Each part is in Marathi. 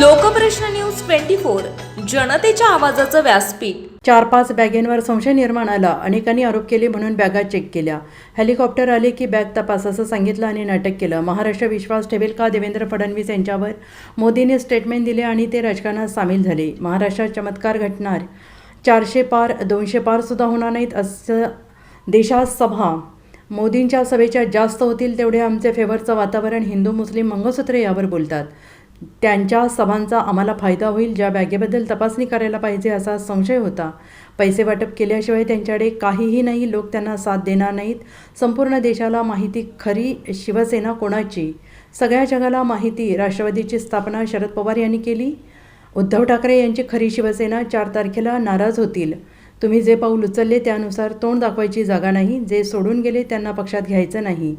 लोकप्रश्न न्यूज ट्वेंटी फोर जनतेच्या आवाजाचं व्यासपीठ. चार पाच बॅगेंवर संशय निर्माण आला. अनेकांनी आरोप केले म्हणून बॅगा चेक केल्या. हेलिकॉप्टर आले की बॅग तपास असं सांगितलं आणि नाटक केलं. महाराष्ट्र विश्वास ठेवेल का देवेंद्र फडणवीस यांच्यावर? मोदींनी स्टेटमेंट दिले आणि ते राजकारणात सामील झाले. महाराष्ट्रात चमत्कार घटणार. चारशे पार दोनशे पार सुद्धा होणार नाहीत असं देशात सभा. मोदींच्या सभेच्या जास्त होतील तेवढे आमचे फेवरचं वातावरण हिंदू मुस्लिम मंगळसूत्र यावर बोलतात. त्यांच्या सभांचा आम्हाला फायदा होईल ज्या बॅगेबद्दल तपासणी करायला पाहिजे असा संशय होता. पैसे वाटप केल्याशिवाय त्यांच्याकडे काहीही नाही लोक त्यांना साथ देणार नाहीत. संपूर्ण देशाला माहिती खरी शिवसेना कोणाची? सगळ्या जगाला माहिती राष्ट्रवादीची स्थापना शरद पवार यांनी केली? उद्धव ठाकरे यांची खरी शिवसेना चार तारखेला नाराज होतील. तुम्ही जे पाऊल उचलले त्यानुसार तोंड दाखवायची जागा नाही जे सोडून गेले त्यांना पक्षात घ्यायचं नाही.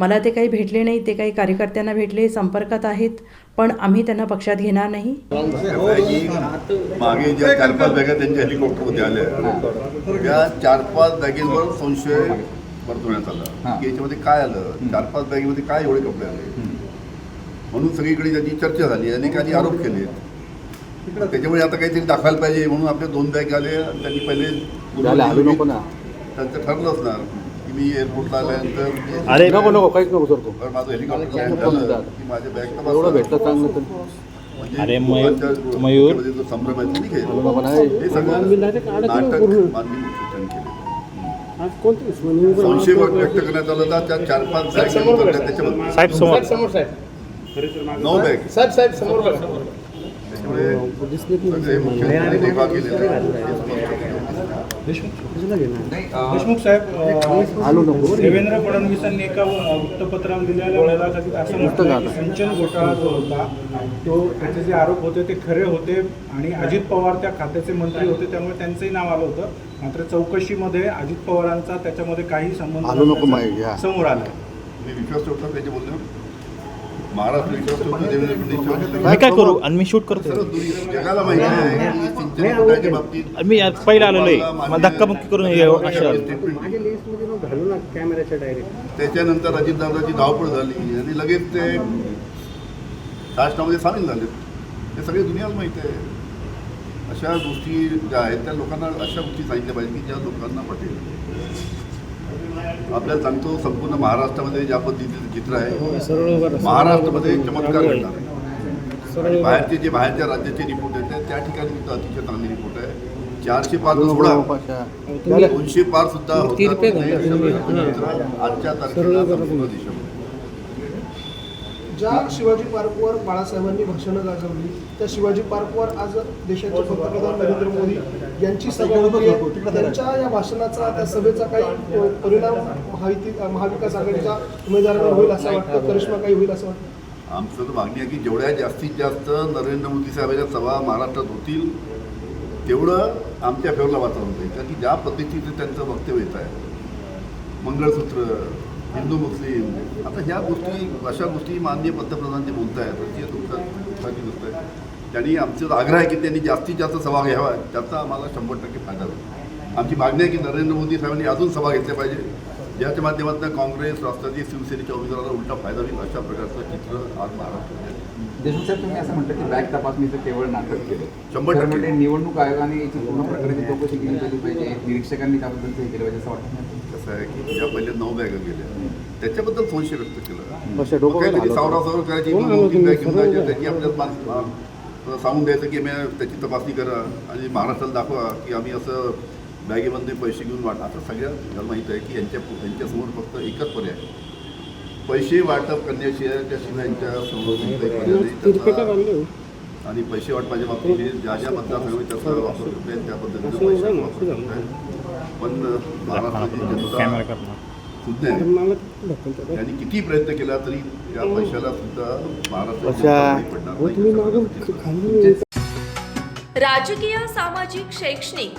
मला ते काही भेटले नाही ते काही कार्यकर्त्यांना भेटले संपर्कात आहेत पण आम्ही त्यांना पक्षात घेणार नाही. मागे ज्या चार पाच बॅगा त्यांच्या हेलिकॉप्टरमध्ये आल्या त्या चार पाच बॅगेंवर संशय वर्तवण्यात आला. की याच्यामध्ये काय आलं? चार पाच बॅगेमध्ये काय एवढे कपडे आले? म्हणून सगळीकडे त्याची चर्चा झाली अनेकांनी आरोप केले. त्याच्यामुळे आता काहीतरी दाखवायला पाहिजे म्हणून आपल्या दोन बॅग आले त्यांनी पहिले. त्यांचं ठरलं असणार की मी एअरपोर्टला आल्यानंतर अरे नको नको काहीच नको सर बरं, माझं हेलिकॉप्टर लँड झालं. की माझ्या बॅग. एवढं भेटलं चांगलं तर. म्हणजे अरे मयूर- लोकांच्या मयूर- डोक्यामध्ये जो संभ्रम आहे तो निघेल. हलू नको नाही. हे सगळं नाटक मानवी मुख्यत्याने केलं. संशय व्यक्त करण्यात आला होता त्या चार पाच बॅग त्याच्यामध्ये साहेब समोर. नऊ बॅग साहेब साहेब समोर बघा. देशमुख साहेब देवेंद्र फडणवीसांनी एका वृत्तपत्रात दिलेल्या मुलाखतीत असं म्हटलं सिंचन घोटाळा जो होता तो त्याचे जे आरोप होते ते खरे होते आणि अजित पवार त्या खात्याचे मंत्री होते त्यामुळे त्यांचंही नाव आलं होतं. मात्र चौकशीमध्ये अजित पवारांचा त्याच्यामध्ये काही संबंध. समोर आलं. मी विश्वास ठेवतो त्याच्या मी काय करू? आणि मी शूट करतो जगाला माहिती आहे. बाबतीत मी आज पहिला आलेलो आहे. मला धक्कामुक्की करून हे अशा. त्याच्यानंतर अजितदादाची धावपळ झाली. आणि लगेच ते राष्ट्रामध्ये सामील झाले. हे सगळे दुनियाला माहिती आहे. अशा गोष्टी ज्या आहेत त्या लोकांना अशा गोष्टी सांगितल्या पाहिजे की ज्या लोकांना पटेल. आपल्याला सांगतो संपूर्ण महाराष्ट्रामध्ये ज्या पद्धतीचं चित्र आहे महाराष्ट्रामध्ये चमत्कार घडणार आहे बाहेरचे जे बाहेरच्या राज्याचे रिपोर्ट आहेत त्या ठिकाणी सुद्धा अतिशय चांगले रिपोर्ट आहे. चारशे पाच सोळा दोनशे पार सुद्धा आजच्या तारखेला संपूर्ण देशामध्ये. ज्या शिवाजी पार्कवर बाळासाहेबांनी भाषणं गाजवली त्या शिवाजी पार्कवर आज देशाचे पंतप्रधान नरेंद्र मोदी यांची सभा होती. त्यांच्या या भाषणाचा त्या सभेचा काही परिणाम महायुती महाविकास आघाडीच्या उमेदवारांवर होईल असं वाटतं? करिश्मा काही होईल असं वाटतं? आमचं तर मागणी आहे की जेवढ्या जास्तीत जास्त नरेंद्र मोदी साहेबांच्या सभा महाराष्ट्रात होतील तेवढं आमच्या फेवरला वातावरण होईल. कारण की ज्या पद्धतीचं त्यांचं वक्तव्य येत आहे मंगळसूत्र हिंदू मुस्लिम आता ह्या गोष्टी अशा गोष्टी माननीय पंतप्रधान जे बोलत आहेत अतिशय दुःख दुःखाची गोष्ट आहे. त्यांनी आमचा आग्रह आहे की त्यांनी जास्तीत जास्त सभा घ्यावा. त्याचा आम्हाला शंभर टक्के फायदा होईल. आमची मागणी आहे की नरेंद्र मोदी साहेबांनी अजून सभा घेतल्या पाहिजे. ज्याच्या माध्यमातून काँग्रेस राष्ट्रवादी शिवसेनेच्या उमेदवाराला उलटा फायदा होईल अशा प्रकारचं चित्र आज महाराष्ट्रात देशमुख साहेब तुम्ही असं म्हणता की बॅग तपासणीचं केवळ नाटक केलं. शंभर टक्के. म्हणजे निवडणूक आयोगाने याची पूर्ण प्रकारची चौकशी केली पाहिजे पाहिजे. निरीक्षकांनी त्याबद्दलचं हे केलं पाहिजे असं वाटतं. नाही? कसं आहे की ज्या पहिले नऊ बॅगा गेल्या. त्याच्याबद्दल संशय व्यक्त केला. करायची बॅग घेऊन जायच्या त्याची आपल्याला सांगून द्यायचं की मी त्याची तपासणी करा आणि महाराष्ट्राला दाखवा की आम्ही असं बॅगेमध्ये पैसे घेऊन वाट. आता सगळ्या आपल्याला माहीत आहे की यांच्या यांच्यासमोर फक्त एकच पर्याय आहे. पैसे वाटप करण्याशिवाय त्याशिवाय यांच्या समोर कोणताही पर्याय नाही. त्याचा- आणि पैसे वाटपाच्या बाबतीत हे ज्या ज्या मतदारसंघात त्याचा वापर करता येईल त्या पद्धतीनं पैशाचा वापर करता पण महाराष्ट्राची जनता सुज्ञ त्यांनी किती प्रयत्न केला तरी या पैशाला सुद्धा महाराष्ट्राची पडणार. नाही. राजकीय सामाजिक शैक्षणिक